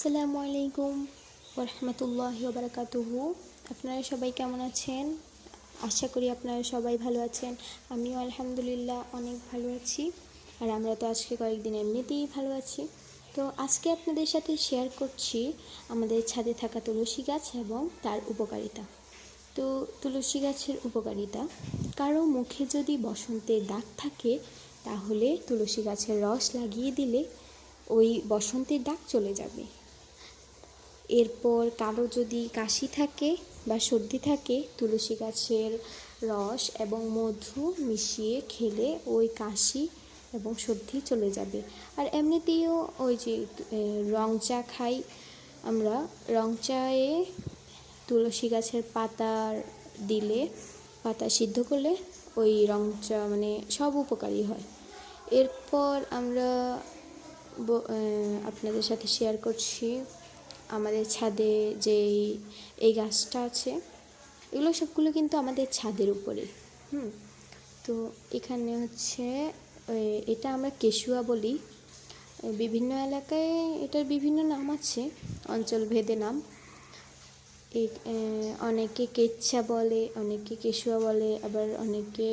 আসসালামু আলাইকুম রহমতুল্লাহ বারাকাতুহু আপনারা সবাই কেমন আছেন? আশা করি আপনারা সবাই ভালো আছেন। আমিও আলহামদুলিল্লাহ অনেক ভালো আছি আর আমরা তো আজকে কয়েকদিন এমনিতেই ভালো আছি। তো আজকে আপনাদের সাথে শেয়ার করছি আমাদের ছাদে থাকা তুলসী গাছ এবং তার উপকারিতা। তো তুলসী গাছের উপকারিতা, কারও মুখে যদি বসন্তের দাগ থাকে, তাহলে তুলসী গাছের রস লাগিয়ে দিলে ওই বসন্তের দাগ চলে যাবে। এরপর কারও যদি কাশি থাকে বা সর্দি থাকে, তুলসী গাছের রস এবং মধু মিশিয়ে খেলে ওই কাশি এবং সর্দি চলে যাবে। আর এমনিতেও ওই যে রং চা খাই আমরা। রং চায়ে তুলসী গাছের পাতা দিলে, পাতা সিদ্ধ করলে ওই রং চা মানে সব উপকারী হয়। এরপর আমরা আপনাদের সাথে শেয়ার করছি আমাদের ছাদে যে এই গাছটা আছে, এগুলো সবগুলো কিন্তু আমাদের ছাদের উপরে হুম, তো এখানে হচ্ছে এটা আমরা কেশুয়া বলি। বিভিন্ন এলাকায় এটার বিভিন্ন নাম আছে অঞ্চল ভেদে নাম এই অনেকে কেচ্ছা বলে, অনেকে কেশুয়া বলে, আবার অনেকে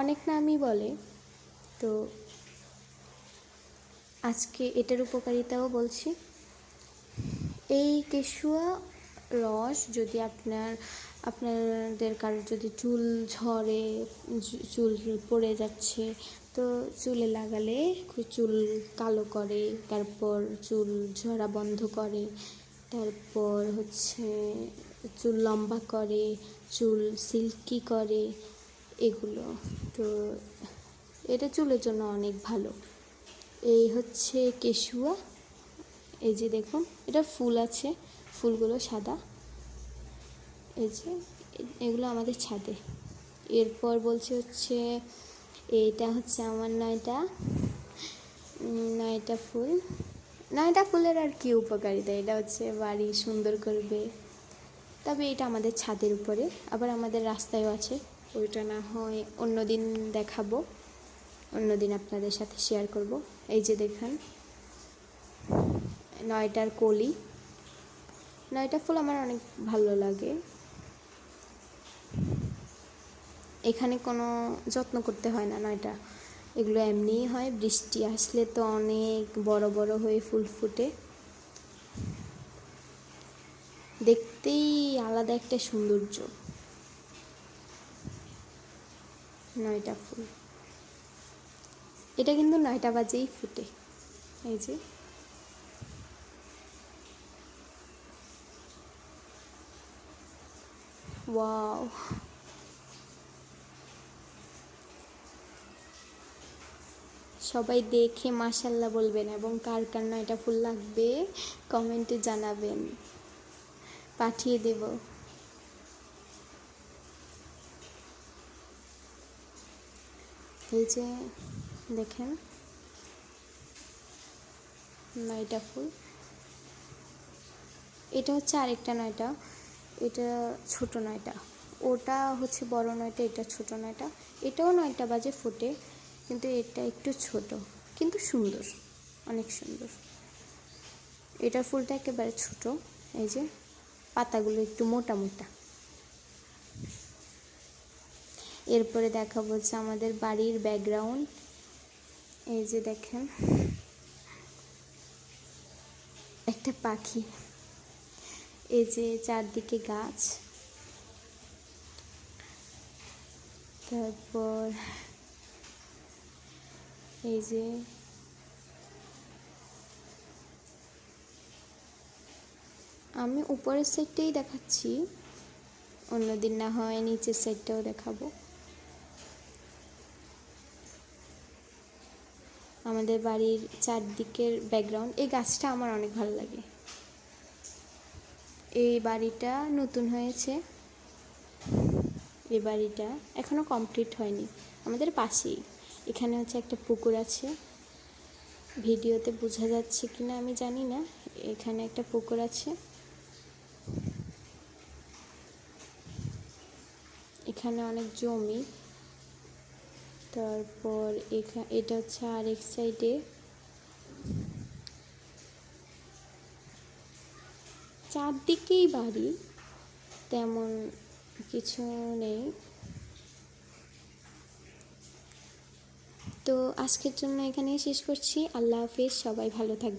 অনেক নামই বলে। তো আজকে এটার উপকারিতাও বলছি। এই কেশুয়া রস যদি আপনার, আপনাদের কারোর যদি চুল ঝরে চুল পড়ে যাচ্ছে, তো চুলে লাগালে চুল কালো করে, তারপর চুল ঝরা বন্ধ করে, তারপর হচ্ছে চুল লম্বা করে, চুল সিল্কি করে, এগুলো তো এটা চুলের জন্য অনেক ভালো। এই হচ্ছে কেশুয়া। এই যে দেখুন, এটা ফুল আছে, ফুলগুলো সাদা। এই যে, এগুলো আমাদের ছাদে। এরপর বলছে হচ্ছে, এইটা হচ্ছে আমার নয়টা নয়টা ফুল। নয়টা ফুলের আর কি উপকারিতা, এটা হচ্ছে বাড়ি সুন্দর করবে। তবে এটা আমাদের ছাদের উপরে, আবার আমাদের রাস্তায়ও আছে। ওইটা না হয় অন্য দিন দেখাবো। অন্য দিন আপনাদের সাথে শেয়ার করব। এই যে দেখেন, নয়টার কলি। নয়টা ফুল আমার অনেক ভালো লাগে। এখানে কোনো যত্ন করতে হয় না নয়টা। এগুলো এমনিই হয়, বৃষ্টি আসলে তো অনেক বড় বড় হয়ে ফুল ফুটে। দেখতেই আলাদা একটা সৌন্দর্য। নয়টা ফুল। এটা কিন্তু নয়টা বাজেই ফুটে। এই যে। ওয়াও। সবাই দেখে মাশাল্লাহ বলবেন এবং কার কার নয়টা ফুল লাগবে কমেন্টে জানাবেন। পাঠিয়ে দেব। এই যে। দেখেন। নয়টা ফুল। এটা হচ্ছে আরেকটা নয়টা। এটা ছোট নয়টা। ওটা হচ্ছে বড় নয়টা, এটা ছোট নয়টা। এটাও নয়টা বাজে ফোটে, কিন্তু এটা একটু ছোট, কিন্তু সুন্দর, অনেক সুন্দর। এটার ফুলটা একেবারে ছোট, এই যে পাতাগুলো একটু মোটা মোটা। এরপরে দেখাবো হচ্ছে আমাদের বাড়ির ব্যাকগ্রাউন্ড এই যে দেখেন, একটা পাখি, এই যে চারদিকে গাছ, তারপর এই যে আমি উপরের সাইডটাই দেখাচ্ছি, অন্যদিন না হয় নিচের সাইডটাও দেখাবো। আমাদের বাড়ির চারদিকের ব্যাকগ্রাউন্ড এই গাছটা আমার অনেক ভালো লাগে। এই বাড়িটা নতুন হয়েছে। এই বাড়িটা এখনও কমপ্লিট হয়নি। আমাদের পাশেই। এখানে হচ্ছে একটা পুকুর আছে। ভিডিওতে বোঝা যাচ্ছে কি না আমি জানি না। এখানে একটা পুকুর আছে। এখানে অনেক জমি। তারপর এখা, এটা হচ্ছে আরেক সাইডে চারদিকেই বাড়ি, তেমন কিছু নেই। তো আজকের জন্য এখানেই শেষ করছি। আল্লাহ হাফিজ, সবাই ভালো থাকবে